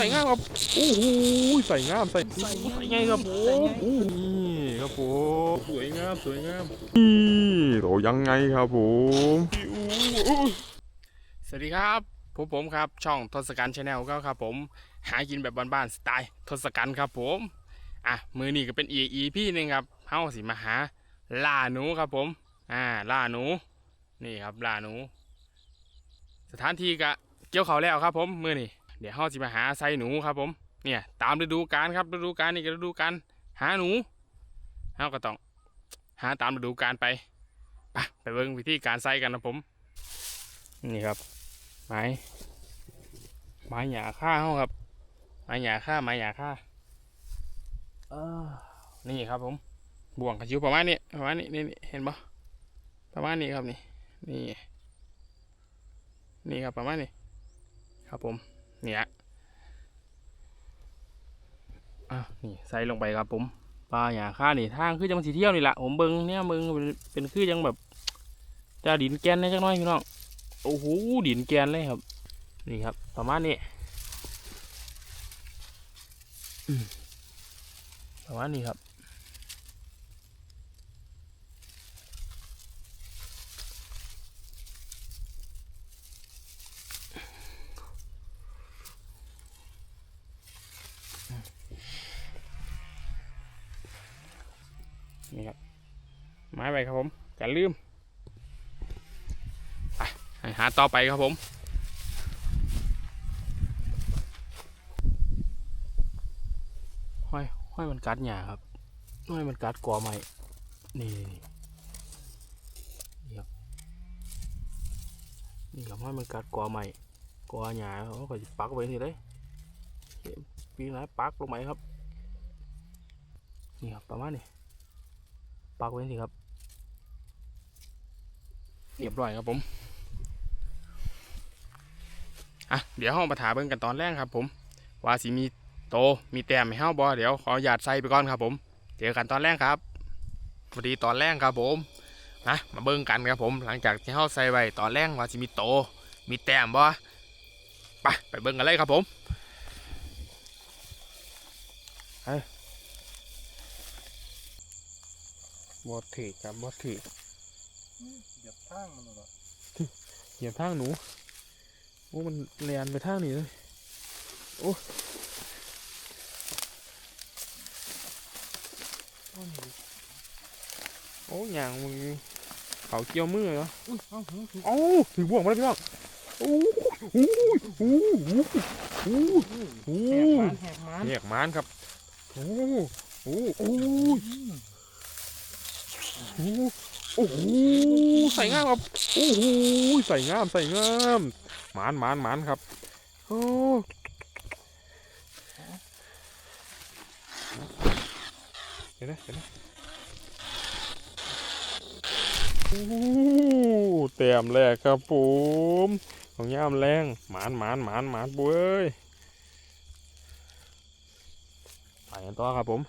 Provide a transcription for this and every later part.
ส่งามครับโอ้โหใส่งามใส่ใส่ไงครับผมนี่ครับผมสวยงามสวยงามนี่โตยังไงครับผมสวัสดีครับผมผมครับช่องทศกัณฐ์ชาแนลก็ครับผมหากินแบบบ้านๆสไตล์ทศกัณฐ์ครับผมอะมือนี้ก็เป็นอีอีพี่หนึ่งครับเฮ้าสิมาหาล่าหนูครับผมอ่าล่าหนูนี่ครับล่าหนู สถานที่ก็เกี่ยวเขาแล้วครับผมมือนี่ เดี๋ยวเฮาสิมาหาไซหนูครับผมเนี่ยตามฤดูกาลครับฤดูกาลนี่ก็ฤดูกาลหาหนูเฮาก็ต้องหาตามฤดูกาลไปไปไปเบิ่งวิธีการใส่กันนะผม นี่ครับไม้ไม้หยาค่าเฮาครับไม้หยาค่าไม้หยาค่าเออนี่ครับผมบ่วงกระชิวประมาณนี้ประมาณนี้นี่นี่เห็นปะประมาณนี้ครับนี่นี่นี่ครับประมาณนี้ครับผม เนี่ยอะนี่ใส่ลงไปครับผมปลาหยาค่านี่ทางคือจังสีเที่ยวนี่แหละผมเบิงเนี่ยเบิงเป็นคือจังแบบจะดินแกนได้จังน้อยพี่น้องโอ้โหดินแกนเลยครับ นี่ครับ ประมาณนี้อืมประมาณนี้ครับ นี่ครับไม้ไปครับผมกันลืมไปหาต่อไปครับผมห้อยห้อยมันกัดหญ้าครับห้อยมันกัดกอไม้นี่นี่ครับนี่ครับห้อยมันกัดกอไม้กอหญ้าเขาก็จะปักไว้นี่เลยปีไหนปักลงไหมครับนี่ครับประมาณนี้ ปักไว้สิครับเรียบร้อยครับผมอะเดี๋ยวห้องมาถาเบิ่งกันตอนแรกครับ ผม ว่าสิมีโตมีแต้มให้เฮาบ่เดี๋ยวขอหยาดใส่ไปก่อนครับ ผมเจอกันตอนแรกครับสวัสดีตอนแรกครับผมนะมาเบิ่งกันครับผม หลังจากที่เฮาใส่ไว้ตอนแรกว่าสิมีโต มีแต้มบ่ไปไปเบิ่งกันเลยครับผม บ่ถือครับบ่ถือเหยียบข้างมันเหรอเหยียบทางหนูโอ้มันเลียนไปทางนี้เลยโอ้โอ้ยางมึงเขาเกี่ยวมือเหรออุ้ยเอ้าหูถูกเอ้าถือบ่วงมาแล้วพี่น้องโอ้โหโอ้โหโอ้โหโอ้แหโหกมันแหกมันแยกมานครับโอ้โหโอ้โห โอ้โหใส่งามครับโอ้โหใส่งามใส่งามหมานหมานหมานครับโอ้เห็นไหมเห็นไหมโอ้เต็มแรกครับผมของย่ามแรงหมานหมานหมานหมานปุ้ยไปกันต่อครับผม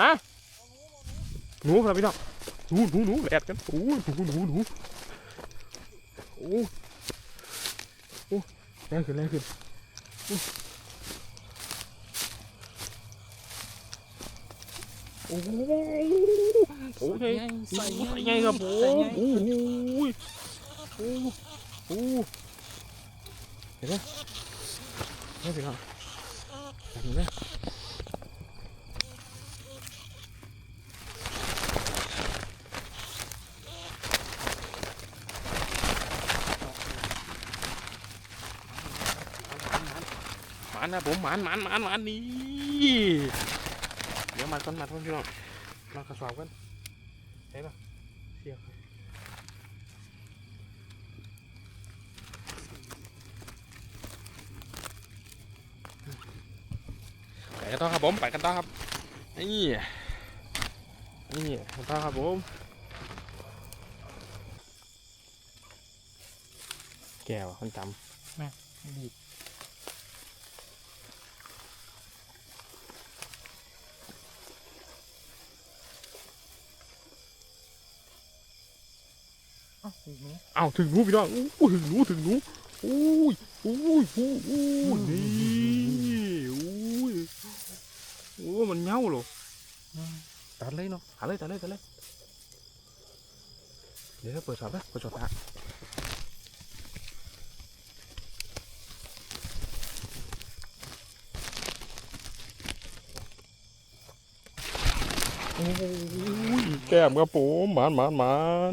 ฮะหนูครับพี่น้องหนูหนูหนูแอดกันโอ้หนูหนูหนูโอ้โอ้แรงขึ้นแรงขึ้นโอ้โหโอ้ยใส่ใส่ไงครับผมใส่ไงโอ้โหโอ้โหโอ้โหเห็นไหมเห็นไหมเห็นไหม นะผมหมานหมานหมานหมานนี่เดี๋ยวมาก่อนมาก่อนพี่น้องมากระสอบกันเห็นปะเสียบไปกันต่อครับผมไปกันต่อครับนี่นี่กันต่อครับผมแก้วคนจดีดเอ้า อีกนี้ำอ้าวถึงหนูพี่น้องอู้ถึงหนูถึงหนูอุ้ยอุ้ยอุ้ยอุ้ยนี่อุ้ยโอ้มันเหงาเหรอตัดเลยเนาะตัดเลยตัดเลยตัดเลยเดี๋ยวเปิดช็อตนะเปิดช็อตนะโอ้ยแก้มครับผมหมานหมานหมาน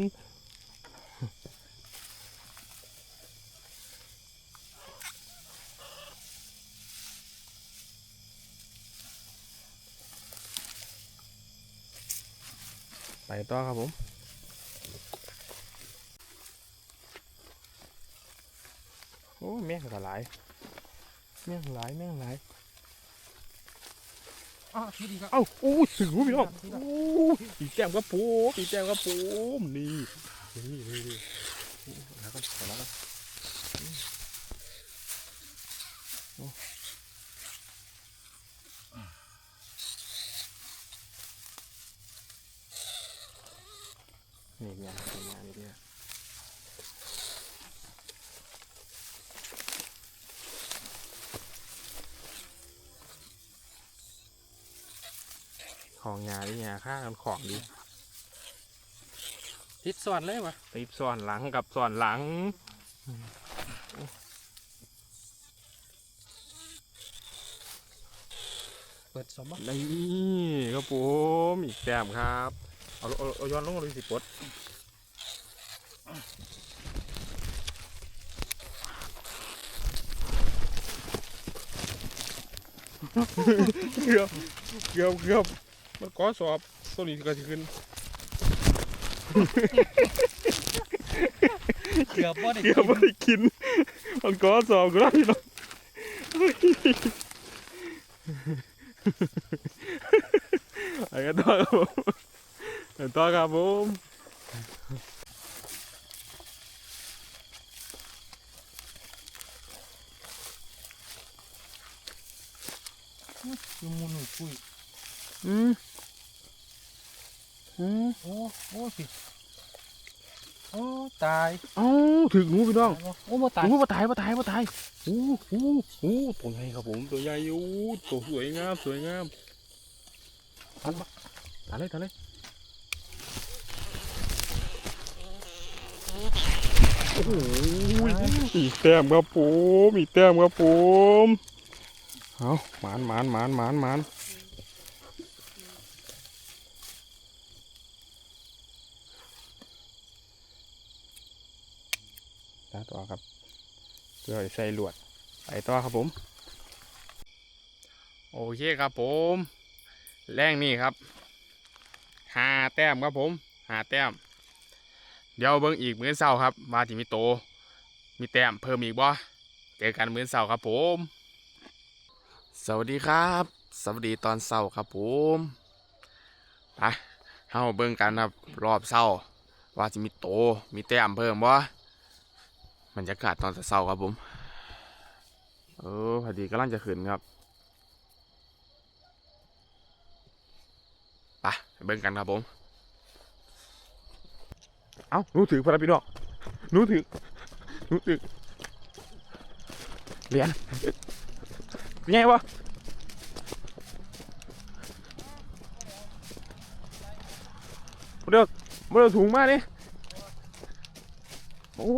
ไปต่อครับผมโอ้แม่งก็หลายแม่งหลายแม่งหลายอ้าวพี่ดีครับเอ้าอู้ถึงรู้พี่น้องอู้อีแก้มครับผมอีแก้มครับผมนี่นี่นี่นี่อู้แล้วก็แล้วก็โอ้นี่เนี่ยนี่เนี่ยนี่เนี่ย ของงานนี่เนี่ยค่ากันของดีทิศสวนเลยวะติดส่วนหลังกับส่วนหลังเปิดสมบัตินี่ครับผมอีกแต้มครับเอาเอาเอาย้อนลงเลยสิปลดเกือบเกือบเกือบ มันก็สอบตัวนี้ก็จะขึ้นเกือบบ่ได้เกือบไม่ได้กิน มันก็สอบก็ได้หรอกไอ้กันต่อครับผมไปต่อครับผมยูมูหนุ่ยปุ้ยอืม อืมโอ้โอ้สิโอ้ตายเอ้าถึงหนูพี่น้องตายบ่โอ้บ่ตายโอ้มาตายมาตายมาตายโอ้โหโอ้ตัวใหญ่ครับผมตัวใหญ่อยู่ตัวสวยงามสวยงามทันปะทันเลยทันเลยโอ้โหอีกแต้มครับผมอีกแต้มครับผมเอาหมานหมานหมานหมานหมานตาต่ อครับ เพื่อใส่ลวดไปต่อครับผม โอเคครับผม แรงนี่ครับหาแต้มครับผมหาแต้ม เดี๋ยวเบิ่งอีกมื้อเช้าครับว่าที่มีโต มีแต้มเพิ่มอีกบ่เจอกันมื้อเช้าครับผม สวัสดีครับ สวัสดีตอนเช้าครับผมไปเฮาเบิ่งกันครับรอบเช้าว่าจะมีโตมีแต้มเพิ่มบ่ รรยากาศตอนเช้าครับผมเออพอดีกำลังจะขึ้นครับไปไปเบิ่งกันครับผม เอ้านูถือพลังพี่น้องนูถือนูถือเรียญไงวะเดี๋ยวเดี๋ยวถุงมาดิโอ้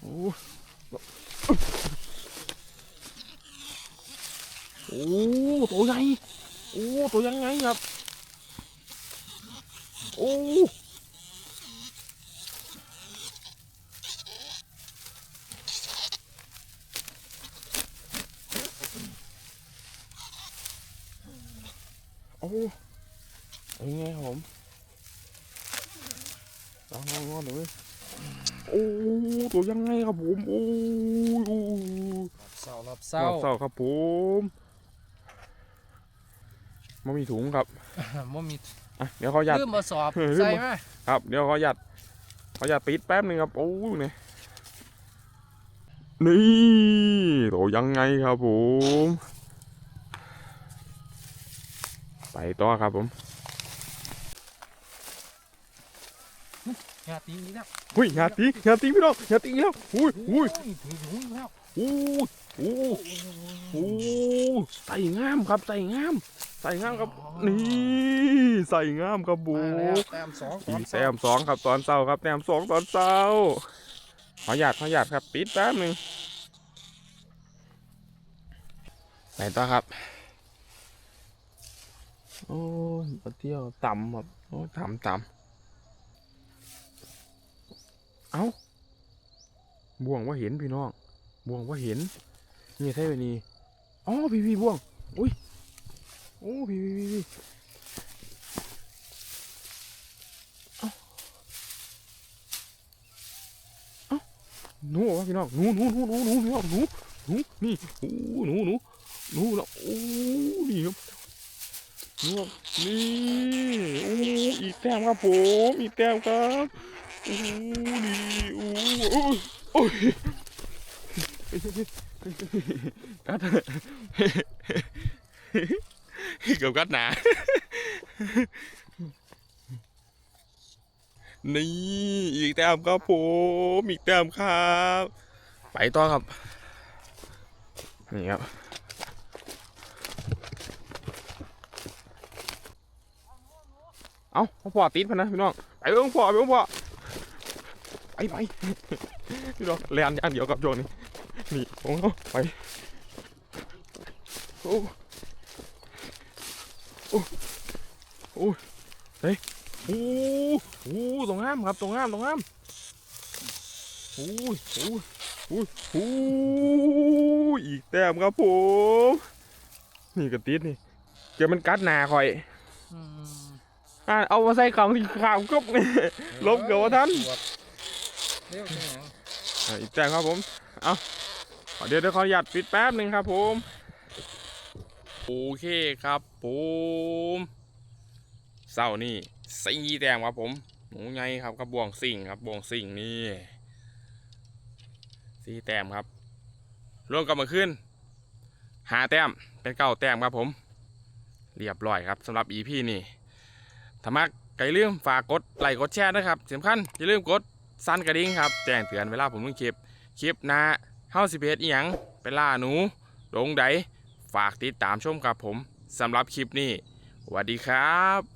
โอ้โอ้ตัวใหญ่ โอ้ตัวยังไง ครับโอ้โอ้เป็นไงครับผมลองลองลองหน่อยโอ้ตัวยังไงครับผม โอ้โอ้เศร้ารอบเศเศร้าร้าเศร้าครับผม ไม่มีถุงครับบ่มีอะเดี๋ยวเขายัดลืมมาสอบเออลืมใส่มามาครับ เดี๋ยวขอหยัดขอหยัดปิดแป๊บหนึงครับโอ้ยนี่นี่โตยังไงครับผม ไปต่อครับผม งาตีนี้แล้วหุ้ยงาตีงาตีพี่น้องงาตีแล้วอุ้ยอุ้ยถือหนูแล้วอู้อู้อู้ใส่งามครับใส่งาม ใส่งามครับนี่ใส่งามครับบูมาแล้วแต้มสองตอีอนแต้มสองครับตอนเช้าครับแต้มสองตอนเช้าขอหยาดขอหยาดครับปิดแป๊บหนึ่งไหนต่อครับ โอ้ยมาเที่ยวต่ำครับ โอ้ต่ำต่ำ เอ้าบ่วงว่าเห็นพี่น้องบ่วงว่าเห็นนี่ใช่ไหมนี่อ๋อพี่พี่บ่วงอุ้ยโอ้พี่พี่พี่พี่หนูวะพี่น้องหนูหนูหนูหนูหนูพี่น้องหนูหนูนี่โอ้หนูหนูหนูแล้วโอ้นี่ครับนี่ครับนี่โอ้อีแต้มครับผมอีแต้มครับ อ้ดีโอ้โอ้ยโอ้ยกัดเกือบกัดหนานี่อีกแต้มครับผมอีกแต้มครับ ไปต่อครับ นี่ครับเอาพ่อพ่อติดพนะพี่น้อง ไปเบิ่งพ่อไปเบิ่งพ่อ ไปไปพี่น้องเรียนอย่างเดียวกับโจนี่นี่ของเขาไปโอ้โอ้โอ้เฮ้ยโอ้โอ้ตรงงามครับตรงงามตรงงามโอ้ยโอ้ยโอ้ยโอ้ยอีกแต้มครับผมนี่กระติดนี่เจอมันกัดหนาคอยอืมอ่าเอามาใส่ของที่ขาวกบนี่ลบเดี๋ยวท่าน เร็วจังหวะอ่าอีกแจ้งครับผม เอาขอเดี๋ยวเดี๋ยวขออนุญาตปิดแป๊บหนึ่งครับผม โอเคครับผมเศร้านี่สี่แต้มครับผม หนูไงครับกับบวงสิ่งครับบวงสิ่งนี่สี่แต้มครับ รวมกันมาขึ้นหาแต้มเป็นเก้าแต้มครับผม เรียบร้อยครับสำหรับ EP นี่ถ้ามักก็อย่าลืมฝากกดไลค์กดแชร์นะครับสำคัญอย่าลืมกด สั้นกระดิ่งครับ แจ้งเตือนเวลาผมลงคลิป คลิปหน้าเฮาสิเพจอีหยังไปล่าหนูลงไดฝากติดตามชมกับผมสำหรับคลิปนี้สวัสดีครับ